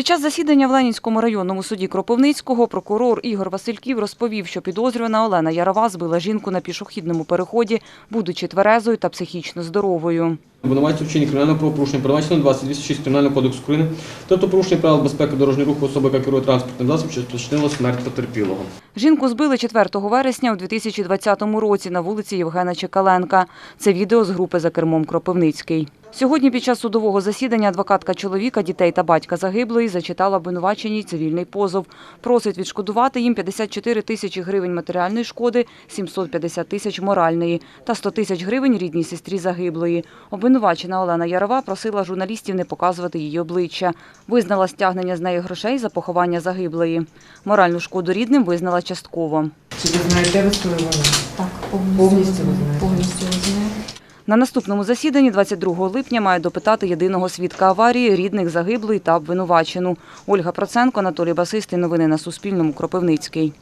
Під час засідання в Ленінському районному суді Кропивницького прокурор Ігор Васильків розповів, що підозрювана Олена Ярова збила жінку на пішохідному переході, будучи тверезою та психічно здоровою. Обвинувачення вчинення кримінального правопорушення, передбачено 2206 Кримінального кодексу України, тобто порушення правил безпеки дорожнього руху особи, яка керує транспортним засобом, що спричинило смерть потерпілого. Жінку збили 4 вересня у 2020 році на вулиці Євгена Чекаленка. Це відео з групи за кермом Кропивницький. Сьогодні під час судового засідання адвокатка чоловіка, дітей та батька загиблої зачитала обвинуваченій цивільний позов. Просить відшкодувати їм 54 тисячі гривень матеріальної шкоди, 750 тисяч моральної та 100 тисяч гривень рідній сестрі загиблої. Обвинувачена Олена Ярова просила журналістів не показувати її обличчя. Визнала стягнення з неї грошей за поховання загиблої. Моральну шкоду рідним визнала частково. Чи ви знаєте, де ви скоювали? Так, Повністю повністю, ви знаєте. повністю ви знаєте. На наступному засіданні 22 липня має допитати єдиного свідка аварії, рідних загиблий та обвинувачену. Ольга Проценко, Анатолій Басистий. Новини на Суспільному. Кропивницький.